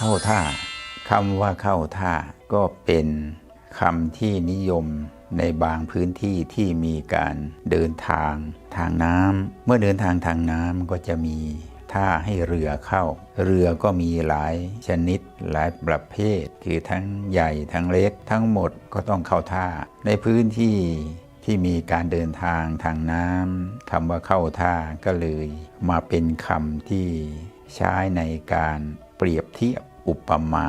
เข้าท่าคำว่าเข้าท่าก็เป็นคำที่นิยมในบางพื้นที่ที่มีการเดินทางทางน้ำเมื่อเดินทางทางน้ำก็จะมีท่าให้เรือเข้า เรือก็มีหลายชนิดหลายประเภท คือทั้งใหญ่ทั้งเล็ก ทั้งหมดก็ต้องเข้าท่า ในพื้นที่ที่มีการเดินทางทางน้ำคำว่าเข้าท่าก็เลย มาเป็นคำที่ใช้ในการเปรียบเทียบ อุปมา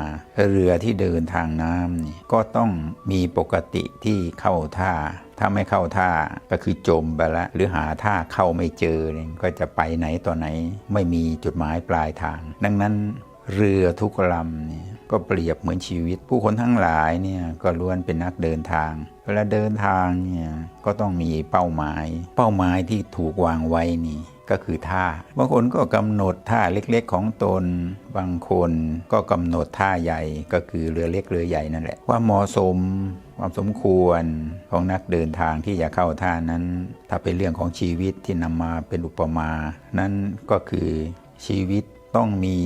เรือที่เดินทางน้ำนี่ก็ต้องมีปกติที่เข้าท่า ถ้าไม่เข้าท่าก็คือจมไปละหรือหาท่าเข้าไม่เจอเนี่ยก็จะไปไหนต่อไหน ไม่มีจุดหมายปลายทาง ดังนั้นเรือทุกลำเนี่ยก็เปรียบเหมือนชีวิต ผู้คนทั้งหลายเนี่ยก็ล้วนเป็นนักเดินทาง เวลาเดินทางเนี่ยก็ต้องมีเป้าหมาย เป้าหมายที่ถูกวางไว้นี่ ก็คือท่า บางคนก็กำหนดท่าเล็กๆ ของตน บางคนก็กำหนดท่าใหญ่ก็คือเรือเล็กเรือใหญ่นั่นแหละว่าเหมาะสมความสมควรของนักเดินทางที่จะเข้าท่านั้น ถ้าเป็นเรื่องของชีวิตที่นำมาเป็นอุปมา นั่นก็คือชีวิตต้องมี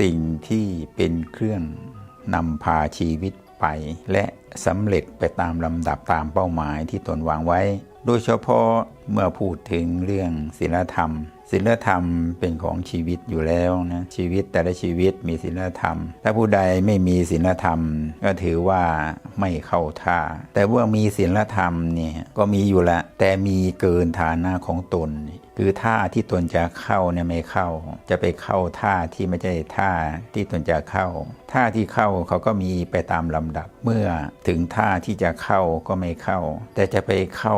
สิ่งที่เป็นเครื่องนำพาชีวิตไป และสำเร็จไปตามลำดับตามเป้าหมายที่ตนวางไว้ โดยเฉพาะเมื่อพูดถึงเรื่องศีลธรรม ศีลธรรมเป็นของชีวิตอยู่แล้วนะชีวิตแต่ละชีวิตมีศีลธรรม ถ้าผู้ใดไม่มีศีลธรรม ก็ถือว่าไม่เข้าท่า แต่ว่ามีศีลธรรมเนี่ยก็มีอยู่ละ แต่มีเกินฐานะของตน คือท่าที่ตนจะเข้าเนี่ยไม่เข้า จะไปเข้าท่าที่ไม่ใช่ท่าที่ตนจะเข้าท่าที่เข้าเขาก็มีไปตามลำดับ เมื่อถึงท่าที่จะเข้าก็ไม่เข้า แต่จะไปเข้า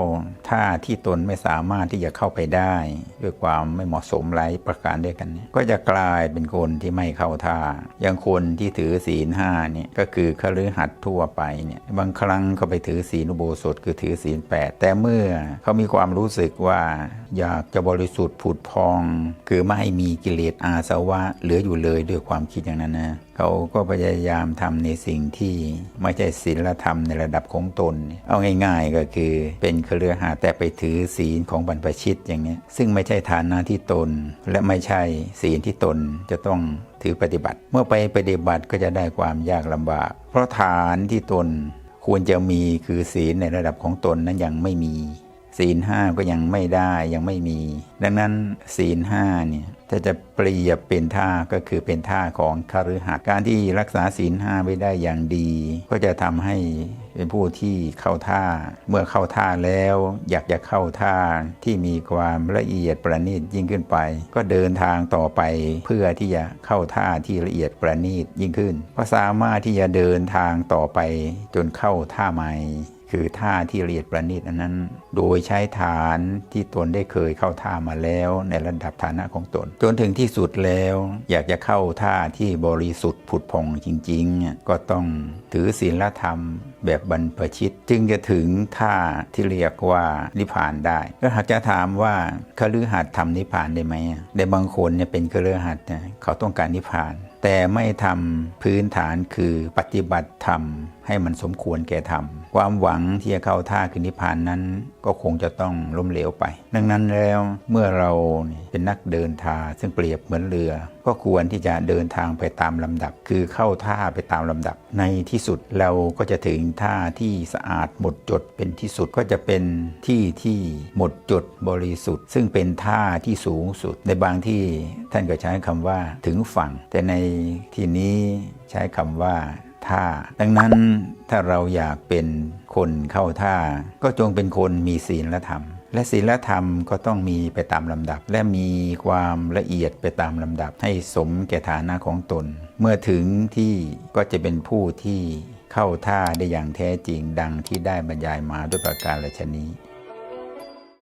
ท่าที่ตนไม่สามารถที่จะเข้าไปได้ ด้วยความไม่เหมาะสมหลายประการด้วยกันเนี่ยก็จะกลายเป็นคนที่ไม่เข้าท่า อย่างคนที่ถือศีลห้าเนี่ยก็คือคฤหัสถ์ทั่วไปเนี่ยบางครั้งเขาไปถือศีลอุโบสถคือถือศีลแปดแต่เมื่อเขามีความรู้สึกว่าอยากจะบริสุทธิ์ผุดพอง คือไม่ให้มีกิเลสอาสวะเหลืออยู่เลยด้วยความคิดอย่างนั้นนะเขาก็พยายามทำในสิ่งที่ไม่ใช่ศีลธรรมในระดับของตน เอาง่ายๆก็คือเป็นเครือหาแต่ไปถือศีลของบรรพชิตอย่างนี้ซึ่งไม่ใช่ฐานะที่ตน และไม่ใช่ศีลที่ตนจะต้องถือปฏิบัติ เมื่อไปปฏิบัติก็จะได้ความยากลำบาก เพราะฐานที่ตนควรจะมีคือศีลในระดับของตนนั้นยังไม่มี ศีลห้าก็ยังไม่ได้ยังไม่มี ดังนั้นศีลห้าเนี่ยถ้าจะเปรียบเป็นท่าก็คือเป็นท่าของคฤหัสถ์การที่รักษาศีลห้าไว้ได้อย่างดี ก็จะทำให้เป็นผู้ที่เข้าท่า เมื่อเข้าท่าแล้ว อยากจะเข้าท่าที่มีความละเอียดประณีตยิ่งขึ้นไป ก็เดินทางต่อไปเพื่อที่จะเข้าท่าที่ละเอียดประณีตยิ่งขึ้นก็สามารถที่จะเดินทางต่อไปจนเข้าท่าใหม่ คือท่าที่ละเอียดประณีตอันนั้น โดยใช้ฐานที่ตนได้เคยเข้าท่ามาแล้วในระดับฐานะของตน จนถึงที่สุดแล้ว อยากจะเข้าท่าที่บริสุทธิ์ผุดพองจริงๆ ก็ต้องถือศีลธรรมแบบบรรพชิต จึงจะถึงท่าที่เรียกว่านิพพานได้ก็หากจะถามว่าคฤหัสถ์ทำนิพพานได้ไหมแต่บางคนเนี่ยเป็นคฤหัสถ์เนี่ยเขาต้องการนิพพาน แต่ไม่ทำพื้นฐานคือปฏิบัติธรรมให้มันสมควรแก่ธรรม ความหวังที่จะเข้าท่าคือนิพพานนั้น ก็คงจะต้องล้มเหลวไป ดังนั้นแล้วเมื่อเราเป็นนักเดินทางซึ่งเปรียบเหมือนเรือ ก็ควรที่จะเดินทางไปตามลำดับ คือเข้าท่าไปตามลำดับ ในที่สุดเราก็จะถึงท่าที่สะอาดหมดจดเป็นที่สุดก็จะเป็นที่ที่หมดจดบริสุทธิ์ ซึ่งเป็นท่าที่สูงสุด ในบางที่ท่านก็ใช้คำว่าถึงฝั่ง แต่ในที่นี้ใช้คำว่าท่า ดังนั้นถ้าเราอยากเป็นคนเข้าท่า ก็จงเป็นคนมีศีลและธรรม และศีลธรรมก็ต้องมีไปตามลำดับ และมีความละเอียดไปตามลำดับ ให้สมแก่ฐานะของตน เมื่อถึงที่ก็จะเป็นผู้ที่เข้าท่าได้อย่างแท้จริงดังที่ได้บรรยายมาด้วยประการฉนี้